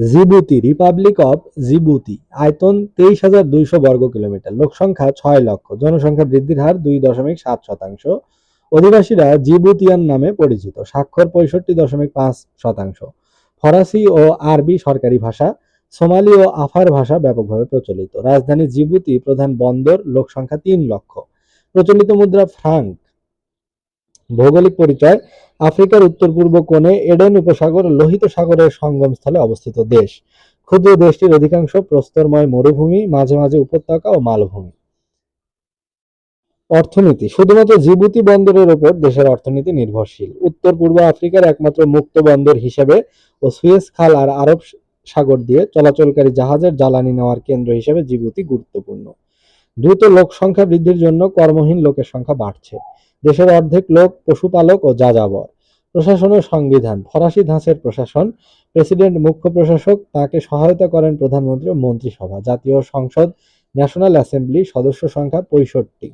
Djibouti Republic of Djibouti আয়তন তেইশ হাজার দুইশো বর্গ কিলোমিটার, লোক সংখ্যা ছয় লক্ষ, জনসংখ্যা বৃদ্ধির হার দুই দশমিক সাত শতাংশ। অধিবাসীরা জিবুতিয়ান নামে পরিচিত, স্বাক্ষর পঁয়ষট্টি দশমিক পাঁচ শতাংশ। ফরাসি ও আরবি সরকারি ভাষা, সোমালি ও আফার ভাষা ব্যাপকভাবে প্রচলিত। রাজধানী জিবুতি প্রধান বন্দর, লোক সংখ্যা তিন লক্ষ। প্রচলিত মুদ্রা ফ্রাঙ্ক। ভৌগোলিক পরিচয়, আফ্রিকার উত্তর পূর্ব কোণে এডেন উপসাগর, লোহিত সাগরের সঙ্গমস্থলে অবস্থিত দেশ। ক্ষুদ্র দেশটির অধিকাংশ প্রস্তরময় মরুভূমি, মাঝে মাঝে উপত্যকা ও মালভূমি। অর্থনীতি, শুধুমাত্র জিবুতি বন্দরের উপর দেশের অর্থনীতি নির্ভরশীল। উত্তর পূর্ব আফ্রিকার একমাত্র মুক্ত বন্দর হিসেবে ও সুয়েজ খাল আর আরব সাগর দিয়ে চলাচলকারী জাহাজের জ্বালানি নেওয়ার কেন্দ্র হিসেবে জিবুতি গুরুত্বপূর্ণ। দ্রুত লোক সংখ্যা বৃদ্ধির জন্য কর্মহীন লোকের সংখ্যা বাড়ছে। দেশের অর্ধেক লোক পশুপালক ও যাযাবর। প্রশাসন ও সংবিধান, ফরাসি ধাঁচের প্রশাসন। প্রেসিডেন্ট, মুখ্য প্রশাসক তাকে সহায়তা করেন প্রধানমন্ত্রী ও মন্ত্রিসভা। জাতীয় সংসদ, ন্যাশনাল অ্যাসেম্বলি সদস্য সংখ্যা পঁয়ষট্টি।